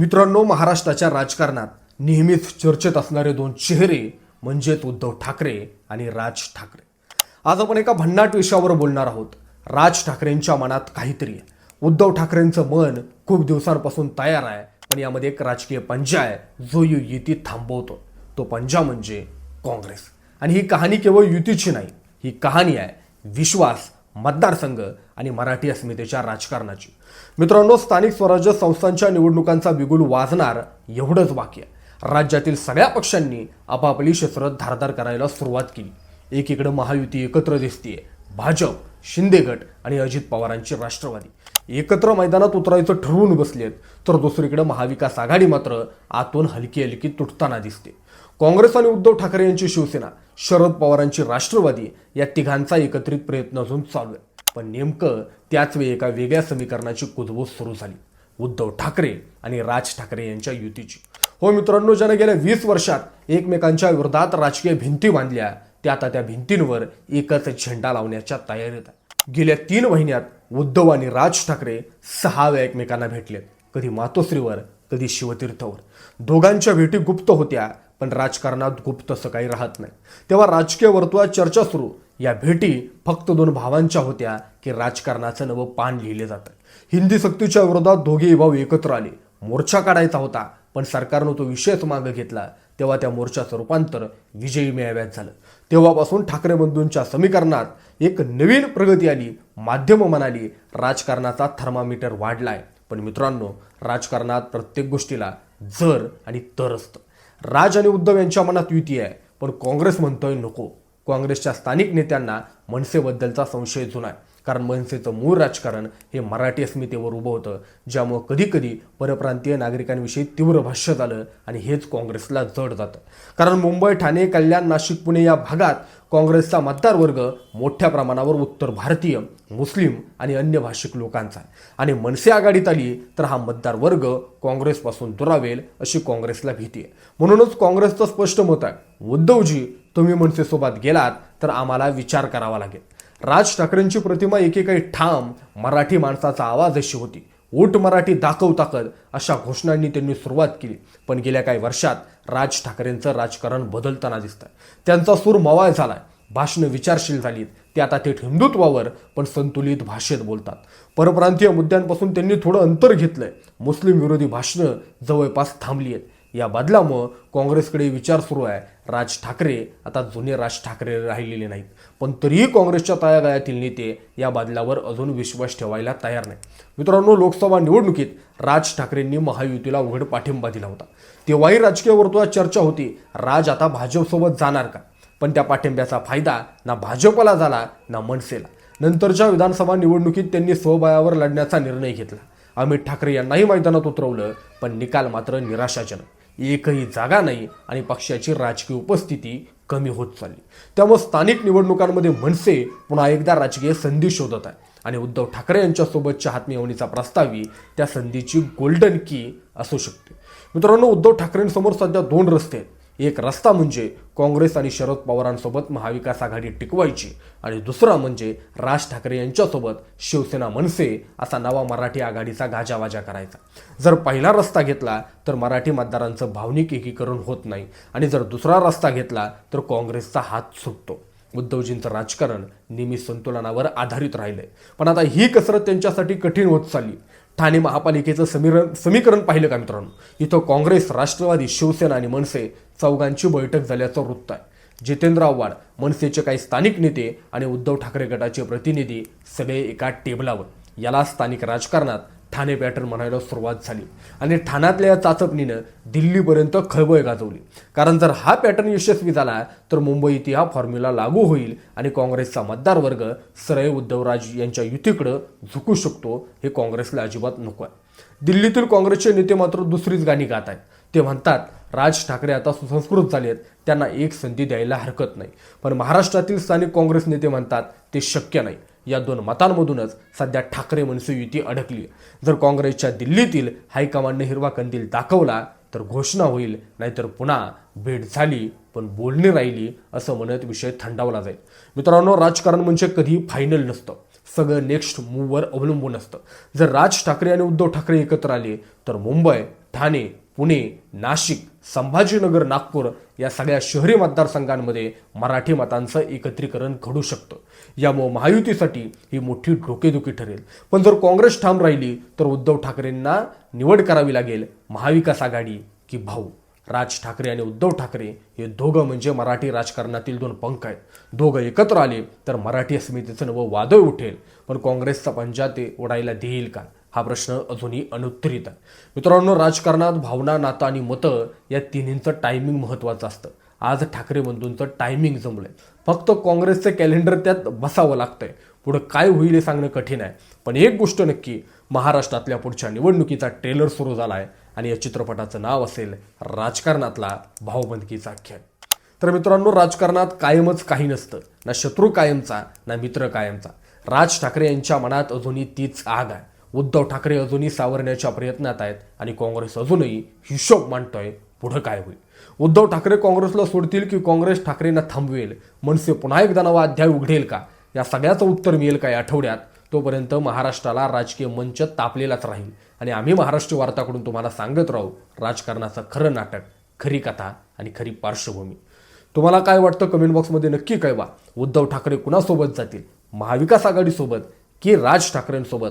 मित्रांनो महाराष्ट्राच्या राजकारणात नेहमीच चर्चेत असणारे दोन चेहरे म्हणजेच उद्धव ठाकरे आणि राज ठाकरे. आज आपण एका भन्नाट विषयावर बोलणार आहोत. राज ठाकरेंच्या मनात काहीतरी आहे. उद्धव ठाकरेंचं मन खूप दिवसांपासून तयार आहे पण यामध्ये एक राजकीय पंजा आहे जो यु- युती थांबवतो. तो पंजा म्हणजे काँग्रेस. आणि ही कहाणी केवळ युतीची नाही ही कहाणी आहे विश्वास मतदारसंघ आणि मराठी अस्मितेच्या राजकारणाची. मित्रांनो स्थानिक स्वराज्य संस्थांच्या निवडणुकांचा बिगुल वाजणार एवढंच बाकी आहे. राज्यातील सगळ्या पक्षांनी आपापली शस्त्र धारदार करायला सुरुवात केली. एकीकडे महायुती एकत्र दिसतीये भाजप शिंदे गट आणि अजित पवारांची राष्ट्रवादी. एकत्र मैदानात उतरायचं ठरवून बसलेत तर दुसरीकडे महाविकास आघाडी मात्र आतून हलकी हलकी तुटताना दिसते. काँग्रेस आणि उद्धव ठाकरे यांची शिवसेना शरद पवारांची राष्ट्रवादी या तिघांचा एकत्रित प्रयत्न अजून चालू आहे. पण नेमकं त्याच वेळी एका वेगळ्या समीकरणाची कुजबूज सुरू झाली. उद्धव ठाकरे आणि राज ठाकरे यांच्या युतीची. हो मित्रांनो ज्याने गेल्या वीस वर्षात एकमेकांच्या विरोधात राजकीय भिंती बांधल्या त्या आता त्या भिंतींवर एकच झेंडा लावण्याच्या तयारीत आहे गेल्या तीन महिन्यात उद्धव आणि राज ठाकरे सहा वेळा एकमेकांना भेटलेत. कधी मातोश्रीवर कधी शिवतीर्थवर. दोघांच्या भेटी गुप्त होत्या पण राजकारणात गुप्त असं काही राहत नाही. तेव्हा राजकीय वर्तुळात चर्चा सुरू. या भेटी फक्त दोन भावांच्या होत्या की राजकारणाचं नवं पान लिहिले जातं. हिंदी सक्तीच्या विरोधात दोघेही भाऊ एकत्र आले. मोर्चा काढायचा होता पण सरकारनं तो विषयच मागं घेतला. तेव्हा त्या मोर्चाचं रूपांतर विजयी मेळाव्यात झालं. तेव्हापासून ठाकरे बंधूंच्या समीकरणात एक नवीन प्रगती आली. माध्यमं म्हणाली राजकारणाचा थर्मामीटर वाढलाय. पण मित्रांनो राजकारणात प्रत्येक गोष्टीला जर आणि तर असतं. राज आणि उद्धव यांच्या मनात युती आहे. पण काँग्रेस म्हणतोय नको. काँग्रेसच्या स्थानिक नेत्यांना मनसेबद्दलचा संशय जुना आहे. कारण मनसेचं मूळ राजकारण हे मराठी अस्मितेवर उभं होतं ज्यामुळं कधीकधी परप्रांतीय नागरिकांविषयी तीव्र भाष्य झालं आणि हेच काँग्रेसला जड जातं. कारण मुंबई ठाणे कल्याण नाशिक पुणे या भागात काँग्रेसचा मतदार वर्ग मोठ्या प्रमाणावर उत्तर भारतीय मुस्लिम आणि अन्य भाषिक लोकांचा आणि मनसे आघाडीत आली तर हा मतदार वर्ग काँग्रेसपासून दुरावेल अशी काँग्रेसला भीती आहे. म्हणूनच काँग्रेसचं स्पष्ट मत आहे उद्धवजी तुम्ही मनसेसोबत गेलात तर आम्हाला विचार करावा लागेल. राज ठाकरेंची प्रतिमा एकेकाळी ठाम मराठी माणसाचा आवाज अशी होती. उठ मराठी दाखव ताकद अशा घोषणांनी त्यांनी सुरुवात केली. पण गेल्या काही वर्षात राज ठाकरेंचं राजकारण बदलताना दिसतंय. त्यांचा सूर मवाळ झालाय. भाषणं विचारशील झालीत. ते आता थेट हिंदुत्वावर पण संतुलित भाषेत बोलतात. परप्रांतीय मुद्द्यांपासून त्यांनी थोडं अंतर घेतलंय. मुस्लिम विरोधी भाषणं जवळपास थांबली आहेत. या बदलामुळं काँग्रेसकडे विचार सुरू आहे. राज ठाकरे आता जुने राज ठाकरे राहिलेले नाहीत. पण तरीही काँग्रेसच्या तळागाळातील नेते या बदलावर अजून विश्वास ठेवायला तयार नाही मित्रांनो लोकसभा निवडणुकीत राज ठाकरेंनी महायुतीला उघड पाठिंबा दिला होता. तेव्हाही राजकीय वर्तुळात चर्चा होती राज आता भाजपसोबत जाणार का? पण त्या पाठिंब्याचा फायदा ना भाजपला झाला ना मनसेला. नंतरच्या विधानसभा निवडणुकीत त्यांनी स्वबळावर लढण्याचा निर्णय घेतला. अमित ठाकरे यांनाही मैदानात उतरवलं पण निकाल मात्र निराशाजनक. एकही जागा नाही आणि पक्षाची राजकीय उपस्थिती कमी होत चालली. त्यामुळे स्थानिक निवडणुकांमध्ये मनसे पुन्हा एकदा राजकीय संधी शोधत आहे आणि उद्धव ठाकरे यांच्यासोबतच्या हातमिळवणीचा प्रस्तावी त्या संधीची गोल्डन की असू शकते. मित्रांनो उद्धव ठाकरेंसमोर सध्या दोन रस्ते आहेत. एक रस्ता म्हणजे काँग्रेस आणि शरद पवारांसोबत महाविकास आघाडी टिकवायची आणि दुसरा म्हणजे राज ठाकरे यांच्यासोबत शिवसेना मनसे असा नवा मराठी आघाडीचा गाजावाजा करायचा. जर पहिला रस्ता घेतला तर मराठी मतदारांचं भावनिक एकीकरण होत नाही आणि जर दुसरा रस्ता घेतला तर काँग्रेसचा हात सुटतो. उद्धवजींचं राजकारण नेहमी संतुलनावर आधारित राहिलंय. पण आता ही कसरत त्यांच्यासाठी कठीण होत चालली. ठाणे महापालिकेचं समीकरण समीकरण पाहिलं का मित्रांनो? इथं काँग्रेस राष्ट्रवादी शिवसेना आणि मनसे चौघांची बैठक झाल्याचं वृत्त आहे. जितेंद्र आव्हाड मनसेचे काही स्थानिक नेते आणि उद्धव ठाकरे गटाचे प्रतिनिधी सगळे एका टेबलावर. याला स्थानिक राजकारणात ठाणे पॅटर्न म्हणायला सुरुवात झाली. आणि ठाण्यातल्या या चाचपणीनं दिल्लीपर्यंत खळबळ गाजवली. कारण जर हा पॅटर्न यशस्वी झाला तर मुंबईत हा फॉर्म्युला लागू होईल आणि काँग्रेसचा मतदार वर्ग सरळ उद्धवराज यांच्या युतीकडं झुकू शकतो हे काँग्रेसला अजिबात नको आहे. दिल्लीतील काँग्रेसचे नेते मात्र दुसरीच गाणी गात आहेत. ते म्हणतात राज ठाकरे आता सुसंस्कृत झाले आहेत त्यांना एक संधी द्यायला हरकत नाही. पण महाराष्ट्रातील स्थानिक काँग्रेस नेते म्हणतात ते शक्य नाही. या दोन मतांमधूनच सध्या ठाकरे मनसे युती अडकली. जर काँग्रेसच्या दिल्लीतील हायकमांडने हिरवा कंदील दाखवला तर घोषणा होईल नाहीतर पुन्हा भेट झाली पण बोलणी राहिली असं म्हणत विषय थंडावला जाईल. मित्रांनो राजकारण म्हणजे कधी फायनल नसतं. सगळं नेक्स्ट मूववर अवलंबून असतं. जर राज ठाकरे आणि उद्धव ठाकरे एकत्र आले तर मुंबई ठाणे पुणे नाशिक संभाजीनगर नागपूर या सगळ्या शहरी मतदारसंघांमध्ये मराठी मतांचं एकत्रीकरण घडू शकतं. यामुळे महायुतीसाठी ही मोठी डोकेदुखी ठरेल. पण जर काँग्रेस ठाम राहिली तर उद्धव ठाकरेंना निवड करावी लागेल महाविकास आघाडी की भाऊ? राज ठाकरे आणि उद्धव ठाकरे हे दोघं म्हणजे मराठी राजकारणातील दोन पंख आहेत. दोघं एकत्र आले तर मराठी अस्मितेचं नवं वादळ उठेल. पण काँग्रेसचा पंजा ते उडायला देईल का? हा प्रश्न अजूनही अनुत्तरित आहे. मित्रांनो राजकारणात भावना नातं आणि मतं या तिन्हींचं टायमिंग महत्त्वाचं असतं. आज ठाकरे बंधूंचं टायमिंग जमलंय. फक्त काँग्रेसचं कॅलेंडर त्यात बसावं लागतंय. पुढं काय होईल हे सांगणं कठीण आहे. पण एक गोष्ट नक्की महाराष्ट्रातल्या पुढच्या निवडणुकीचा ट्रेलर सुरू झाला आहे आणि या चित्रपटाचं नाव असेल राजकारणातला भावबंदकीचा खेळ. तर मित्रांनो राजकारणात कायमच काही नसतं. ना शत्रू कायमचा ना मित्र कायमचा. राज ठाकरे यांच्या मनात अजूनही तीच आग आहे. उद्धव ठाकरे अजूनही सावरण्याच्या प्रयत्नात आहेत आणि काँग्रेस अजूनही हिशोब मांडतोय पुढं काय होईल. उद्धव ठाकरे काँग्रेसला सोडतील की काँग्रेस ठाकरेंना थांबवेल? मनसे पुन्हा एकदा नवा अध्याय उघडेल का? या सगळ्याचं उत्तर मिळेल का या आठवड्यात? तोपर्यंत महाराष्ट्राला राजकीय मंच तापलेलाच राहील. आणि आम्ही महाराष्ट्र वार्ताकडून तुम्हाला सांगत राहू राजकारणाचं खरं नाटक खरी कथा आणि खरी पार्श्वभूमी. तुम्हाला काय वाटतं कमेंट बॉक्समध्ये नक्की कळवा. उद्धव ठाकरे कुणासोबत जातील? महाविकास आघाडीसोबत की राज ठाकरेंसोबत?